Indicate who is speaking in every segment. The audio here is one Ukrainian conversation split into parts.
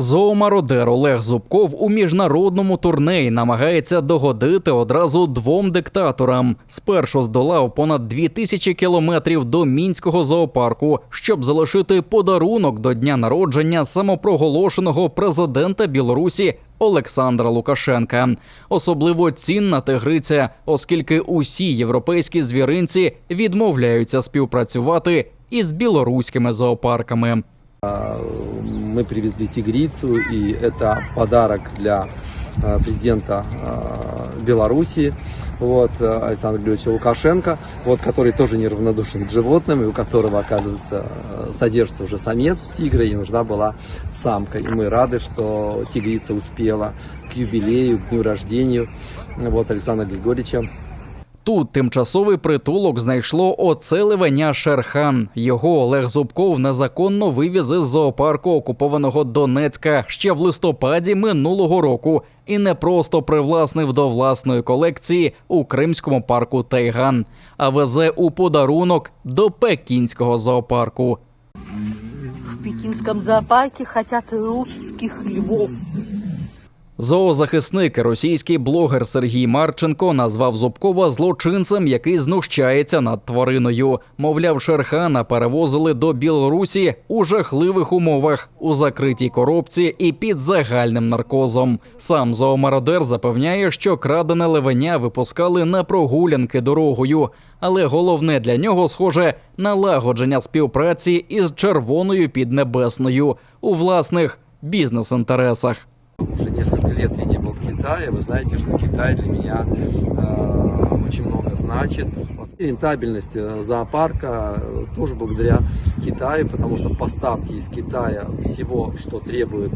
Speaker 1: Зоомародер Олег Зубков у міжнародному турнеї намагається догодити одразу двом диктаторам. Спершу здолав понад дві тисячі кілометрів до мінського зоопарку, щоб залишити подарунок до дня народження самопроголошеного президента Білорусі Олександра Лукашенка. Особливо цінна тигриця, оскільки усі європейські звіринці відмовляються співпрацювати із білоруськими зоопарками.
Speaker 2: Мы привезли тигрицу, и это подарок для э, президента э, Белоруссии, вот, э, Александра Григорьевича Лукашенко, вот, который тоже неравнодушен к животным, и у которого, оказывается, э, содержится уже самец тигра, и нужна была самка. И мы рады, что тигрица успела к юбилею, к дню рождения вот, Александра Григорьевича
Speaker 1: Тут тимчасовий притулок знайшло оцеливання Шерхан. Його Олег Зубков незаконно вивіз із зоопарку окупованого Донецька ще в листопаді минулого року і не просто привласнив до власної колекції у кримському парку Тайган, а везе у подарунок до пекінського зоопарку.
Speaker 3: В пекинском зоопарке хотят русских львов.
Speaker 1: Зоозахисник, російський блогер Сергій Марченко назвав Зубкова злочинцем, який знущається над твариною. Мовляв, Шерхана перевозили до Білорусі у жахливих умовах у закритій коробці і під загальним наркозом. Сам зоомародер запевняє, що крадене левеня випускали на прогулянки дорогою. Але головне для нього схоже налагодження співпраці із червоною піднебесною у власних бізнес-інтересах
Speaker 2: Уже несколько лет я не был в Китае. Вы знаете, что Китай для меня э, очень много значит. Рентабельность э, зоопарка э, тоже благодаря Китаю, потому что поставки из Китая всего, что требует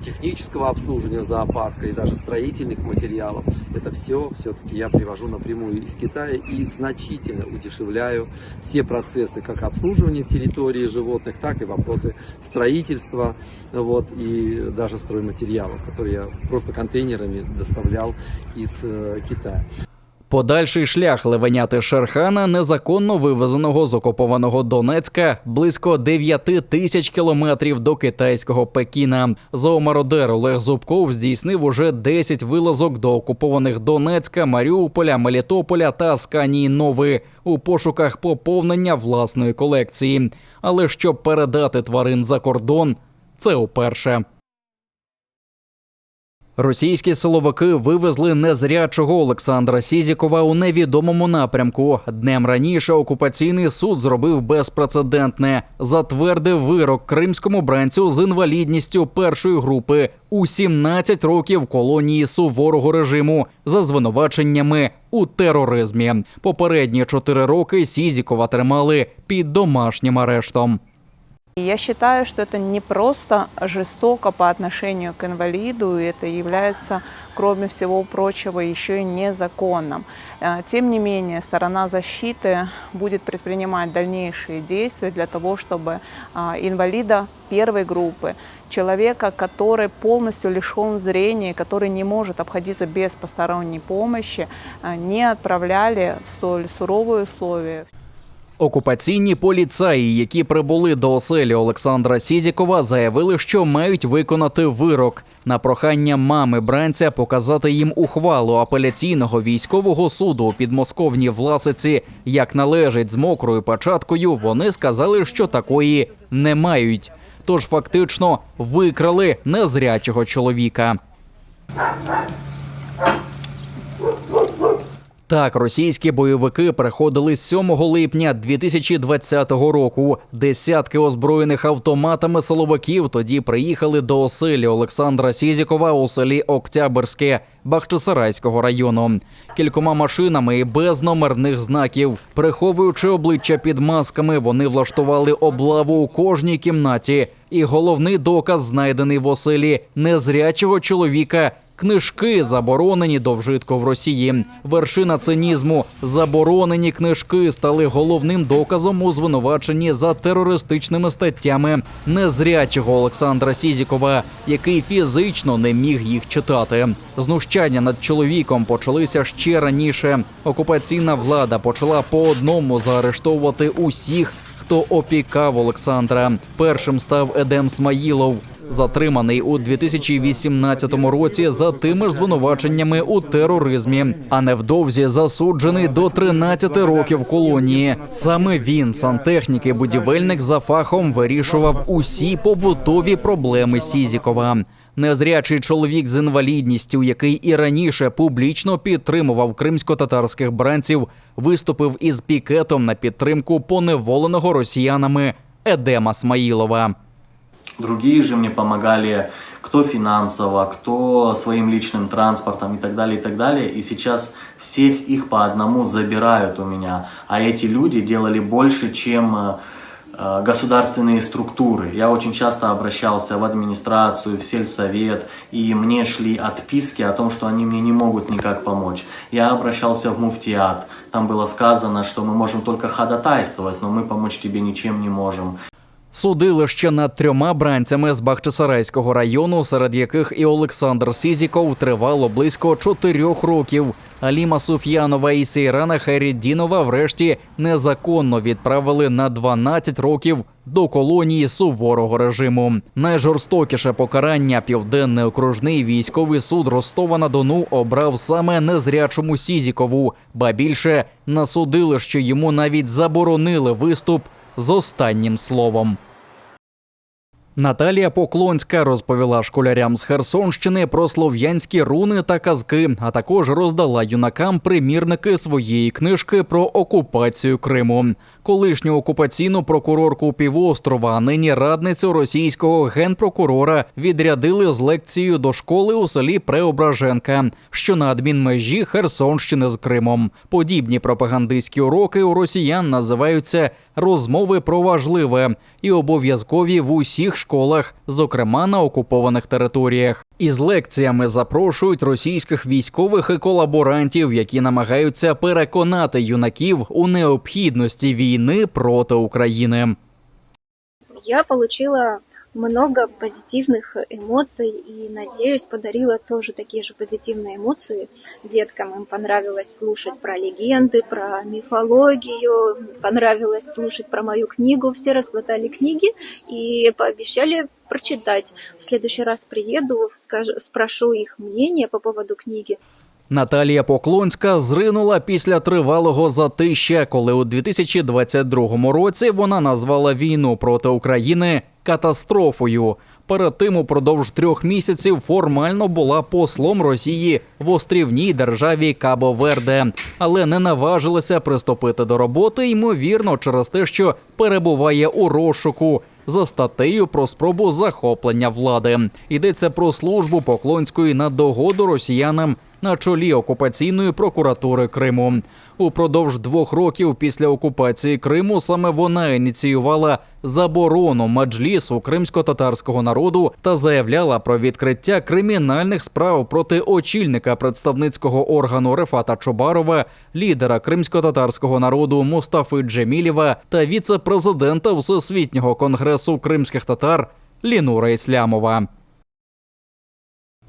Speaker 2: технического обслуживания зоопарка и даже строительных материалов, это все все-таки я привожу напрямую из Китая и значительно удешевляю все процессы как обслуживания территории животных, так и вопросы строительства вот, и даже стройматериалов, которые я просто контейнерами доставлял из э, Китая.
Speaker 1: Подальший шлях левеняти Шерхана, незаконно вивезеного з окупованого Донецька, близько 9 тисяч кілометрів до китайського Пекіна. Зоомародер Олег Зубков здійснив уже 10 вилазок до окупованих Донецька, Маріуполя, Мелітополя та Асканії Нови у пошуках поповнення власної колекції. Але щоб передати тварин за кордон, це уперше. Російські силовики вивезли незрячого Олександра Сізікова у невідомому напрямку. Днем раніше окупаційний суд зробив безпрецедентне, затвердив вирок кримському бранцю з інвалідністю першої групи у 17 років колонії суворого режиму за звинуваченнями у тероризмі. Попередні 4 роки Сізікова тримали під домашнім арештом.
Speaker 4: Я считаю, что это не просто жестоко по отношению к инвалиду, и это является, кроме всего прочего, еще и незаконным. Э, Тем не менее, сторона защиты будет предпринимать дальнейшие действия для того, чтобы а, инвалида первой группы, человека, который полностью лишен зрения, который не может обходиться без посторонней помощи, э, не отправляли в столь суровые условия.
Speaker 1: Окупаційні поліцаї, які прибули до оселі Олександра Сізікова, заявили, що мають виконати вирок на прохання мами бранця показати їм ухвалу апеляційного військового суду у підмосковній Власиці, як належить з мокрою печаткою. Вони сказали, що такої не мають. Тож фактично викрали незрячого чоловіка. Так, російські бойовики приходили з 7 липня 2020 року. Десятки озброєних автоматами силовиків тоді приїхали до оселі Олександра Сізікова у селі Октябрське Бахчисарайського району. Кількома машинами і без номерних знаків, приховуючи обличчя під масками, вони влаштували облаву у кожній кімнаті. І головний доказ знайдений в оселі незрячого чоловіка. Книжки заборонені до вжитку в Росії. Вершина цинізму заборонені книжки стали головним доказом у звинуваченні за терористичними статтями незрячого Олександра Сізікова, який фізично не міг їх читати. Знущання над чоловіком почалися ще раніше. Окупаційна влада почала по одному заарештовувати усіх, хто опікав Олександра. Першим став Едем Смаїлов. Затриманий у 2018 році за тими ж звинуваченнями у тероризмі, а невдовзі засуджений до 13 років колонії. Саме він, сантехнік і будівельник за фахом, вирішував усі побутові проблеми Сізікова. Незрячий чоловік з інвалідністю, який і раніше публічно підтримував кримсько-татарських бранців, виступив із пікетом на підтримку поневоленого росіянами Едема Смаїлова.
Speaker 5: Другие же мне помогали, кто финансово, кто своим личным транспортом и так далее, и так далее. И сейчас всех их по одному забирают у меня. А эти люди делали больше, чем э, э, государственные структуры. Я очень часто обращался в администрацию, в сельсовет, и мне шли отписки о том, что они мне не могут никак помочь. Я обращался в муфтиат. Там было сказано, что мы можем только ходатайствовать, но мы помочь тебе ничем не можем.
Speaker 1: Судили ще над трьома бранцями з Бахчисарайського району, серед яких і Олександр Сізіков тривало близько чотирьох років. Аліма Суф'янова і Сейрана Хайріддінова врешті незаконно відправили на 12 років до колонії суворого режиму. Найжорстокіше покарання південний окружний військовий суд Ростова на Дону обрав саме незрячому Сізікову, ба більше насудили, що йому навіть заборонили виступ з останнім словом. Наталія Поклонська розповіла школярям з Херсонщини про слов'янські руни та казки, а також роздала юнакам примірники своєї книжки про окупацію Криму. Колишню окупаційну прокурорку півострова, а нині радницю російського генпрокурора, відрядили з лекцією до школи у селі Преображенка, що на адмінмежі Херсонщини з Кримом. Подібні пропагандистські уроки у росіян називаються розмови про важливе і обов'язкові в усіх школах, зокрема на окупованих територіях. Із лекціями запрошують російських військових і колаборантів, які намагаються переконати юнаків у необхідності війни проти України.
Speaker 6: Я получила много позитивных эмоций и, надеюсь, подарила тоже такие же позитивные эмоции деткам. Им понравилось слушать про легенды, про мифологию, понравилось слушать про мою книгу. Все расхватали книги и пообещали прочитать. В следующий раз приеду, скажу, спрошу их мнение по поводу книги.
Speaker 1: Наталія Поклонська зринула після тривалого затища, коли у 2022 році вона назвала війну проти України катастрофою. Перед тим упродовж трьох місяців формально була послом Росії в острівній державі Кабо-Верде, але не наважилася приступити до роботи, ймовірно, через те, що перебуває у розшуку за статтею про спробу захоплення влади. Йдеться про службу Поклонської на догоду росіянам на чолі окупаційної прокуратури Криму. Упродовж двох років після окупації Криму саме вона ініціювала заборону меджлісу кримсько-татарського народу та заявляла про відкриття кримінальних справ проти очільника представницького органу Рефата Чобарова, лідера кримсько-татарського народу Мустафи Джемілєва та віце-президента Всесвітнього конгресу кримських татар Лінура Іслямова.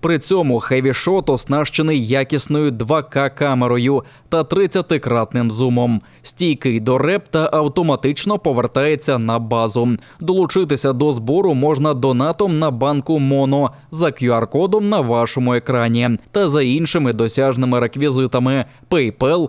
Speaker 1: При цьому хевішот оснащений якісною 2К камерою та 30-кратним зумом. Стійкий до реп та автоматично повертається на базу. Долучитися до збору можна донатом на банку Моно за QR-кодом на вашому екрані та за іншими досяжними реквізитами PayPal